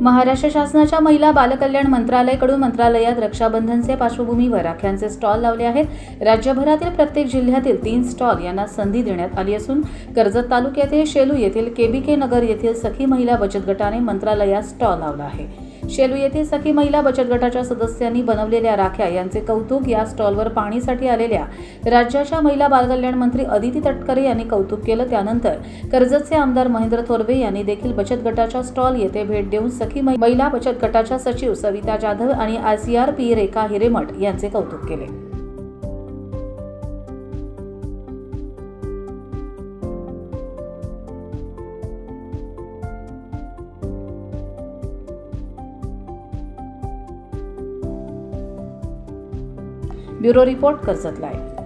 महाराष्ट्र शासनाच्या महिला बालकल्याण मंत्रालयाकडून मंत्रालयात रक्षाबंधनचे पार्श्वभूमीवर राख्यांचे स्टॉल लावले आहेत. राज्यभरातील प्रत्येक जिल्ह्यातील तीन स्टॉल यांना संधी देण्यात आली असून कर्जत तालुक्यातील शेलू येथील केबीके नगर येथील सखी महिला बचत गटाने मंत्रालयात स्टॉल लावला आहे. शेलू येथे सखी महिला बचत गटाच्या सदस्यांनी बनवलेल्या राख्या यांचे कौतुक या स्टॉलवर पाहणीसाठी आलेल्या राज्याच्या महिला बालकल्याण मंत्री अदिती तटकरे यांनी कौतुक केलं. त्यानंतर कर्जतचे आमदार महेंद्र थोरवे यांनी देखील बचत गटाच्या स्टॉल येथे भेट देऊन सखी महिला बचत गटाच्या सचिव सविता जाधव आणि I C R P Rekha Hiremath यांचे कौतुक केले. Bureau report Karjat live